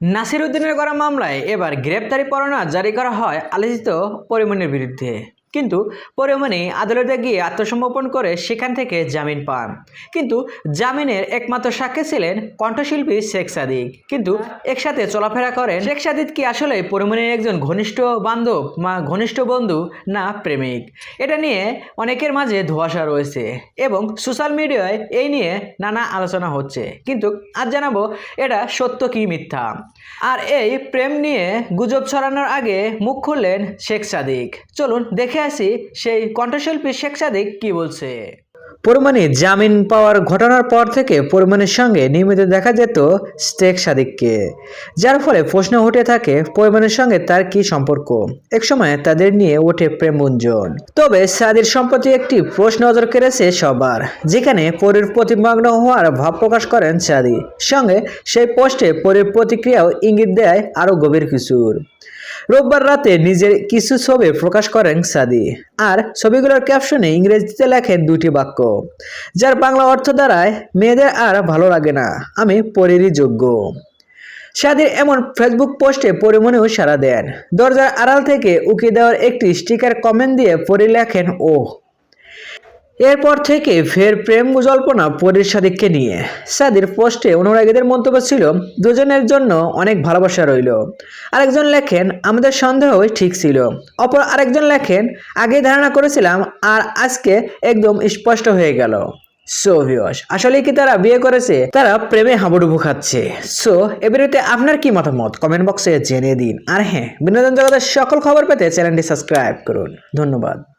নাসির উদ্দিনের করা মামলায় এবার গ্রেপ্তারি পরোয়ানা জারি করা হয় আলোচিত পরিমাণের বিরুদ্ধে। কিন্তু পরিমণি আদালতে গিয়ে আত্মসমর্পণ করে সেখান থেকে জামিন পান। কিন্তু জামিনের একমাত্র সাক্ষী ছিলেন কণ্ঠশিল্পী শেখ সাদিক। কিন্তু একসাথে চলাফেরা করেন শেখ সাদিক কি আসলে পরিমণির একজন ঘনিষ্ঠ বান্ধব বা ঘনিষ্ঠ বন্ধু না প্রেমিক? এটা নিয়ে অনেকের মাঝে ধোঁয়াশা রয়েছে এবং সোশ্যাল মিডিয়ায় এই নিয়ে নানা আলোচনা হচ্ছে। কিন্তু আজ জানাব এটা সত্য কি মিথ্যা? আর এই প্রেম নিয়ে গুজব ছড়ানোর আগে মুখ খুললেন শেখ সাদিক। চলুন দেখে আসি সেই কণ্ঠশিল্পী শেখ সাদিক কি বলছে। পরিমাণে জামিন পাওয়ার ঘটনার পর থেকে পরিমাণের সঙ্গে নিয়মিত দেখা যেত শেখ সাদিককে, যার ফলে প্রশ্ন উঠে থাকে পরিমাণের সঙ্গে তার কি সম্পর্ক। একসময় তাদের নিয়ে ওঠে প্রেমগুঞ্জন তবে সাদির সম্প্রতি একটি প্রশ্ন নজর কেড়েছে সবার, যেখানে পরীর প্রতিমগ্ন হওয়ার ভাব প্রকাশ করেন সাদি। সঙ্গে সেই পোস্টে পরীর প্রতিক্রিয়াও ইঙ্গিত দেয় আরও গভীর কিছুর। রোববার রাতে নিজের কিছু ছবি প্রকাশ করেন সাদি। আর ছবিগুলোর ক্যাপশনে ইংরেজিতে লেখেন দুটি বাক্য, যার বাংলা অর্থ দ্বারায় মেয়েদের আর ভালো লাগে না, আমি পরেরই যোগ্য। সাদির এমন ফেসবুক পোস্টে পরিমণেও সারা দেন। দরজার আড়াল থেকে উকি দেওয়ার একটি স্টিকার কমেন্ট দিয়ে পরে লেখেন ও এরপর থেকে ফের প্রেম জল্পনা পরীর সাদিককে নিয়ে। সাদির পোস্টে অনুরাগীদের মন্তব্য ছিল, দুজনের জন্য অনেক ভালোবাসা রইল। আরেকজন লেখেন, আমাদের সন্দেহই ঠিক ছিল। অপর আরেকজন লেখেন আগে ধারণা করেছিলাম আর আজকে একদম স্পষ্ট হয়ে গেল। সো ভিওস আসলে কি তারা বিয়ে করেছে? তারা প্রেমে হাবুডুবু খাচ্ছে। সো, এ বিরুদ্ধে আপনার কি মতামত? কমেন্ট বক্সে জেনে দিন। আর হ্যাঁ বিনোদন জগতের সকল খবর পেতে চ্যানেলটি সাবস্ক্রাইব করুন। ধন্যবাদ।